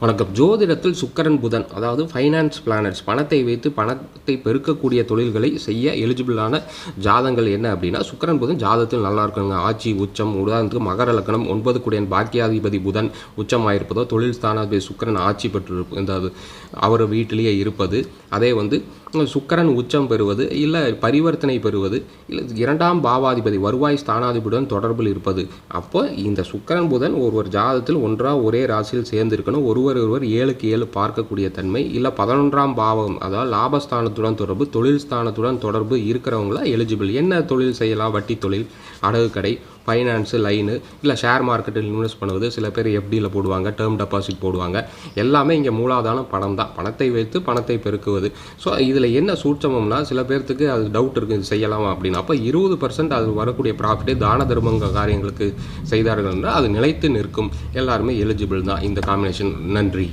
வணக்கம். ஜோதிடத்தில் சுக்கரன் புதன் அதாவது ஃபைனான்ஸ் பிளானட்ஸ் பணத்தை வைத்து பணத்தை பெருக்கக்கூடிய தொழில்களை செய்ய எலிஜிபிளான ஜாதங்கள் என்ன அப்படின்னா சுக்கரன் புதன் ஜாதத்தில் நல்லா இருக்குங்க. ஆட்சி உச்சம் உதாரணத்துக்கு மகர லக்கணம் ஒன்பது குடியன் பாக்கியாதிபதி புதன் உச்சமாயிருப்பதோ தொழில் ஸ்தானாதிபதி சுக்கரன் ஆட்சி பெற்று இந்த அவர் வீட்டிலேயே இருப்பது. அதே வந்து சுக்கரன் உச்சம் பெறுவது இல்லை பரிவர்த்தனை பெறுவது இல்லை இரண்டாம் பாவாதிபதி வருவாய் ஸ்தானாதிபதியுடன் தொடர்பில் இருப்பது. அப்போ இந்த சுக்கரன் புதன் ஒருவர் ஜாதத்தில் ஒன்றாக ஒரே ராசியில் சேர்ந்திருக்கணும் ஒருவர் ஒருவர் ஏழுக்கு ஏழு பார்க்கக்கூடிய தன்மை. இல்லை பதினொன்றாம் பாவம் அதாவது லாபஸ்தானத்துடன் தொடர்பு தொழில் ஸ்தானத்துடன் தொடர்பு இருக்கிறவங்களா எலிஜிபிள் என்ன தொழில் செய்யலாம்? வட்டி தொழில் அடகு கடை. ஃபைனான்ஸு லைனு இல்லை ஷேர் மார்க்கெட்டில் இன்வெஸ்ட் பண்ணுவது சில பேர் எஃப்டியில் போடுவாங்க டேர்ம் டெபாசிட் போடுவாங்க. எல்லாமே இங்கே மூலாதான பணம் தான். பணத்தை வைத்து பணத்தை பெருக்குவது. ஸோ இதில் என்ன சூட்சமம்னா சில பேர்த்துக்கு அது டவுட் இருக்குது இது செய்யலாமா அப்படின்னு. அப்போ இருபது பர்சன்ட் அது வரக்கூடிய ப்ராஃபிட்டே தான தர்மங்க காரியங்களுக்கு செய்தார்கள் என்றால் அது நிலைத்து நிற்கும். எல்லாருமே எலிஜிபிள் தான். இந்த காம்பினேஷன் நன்றி.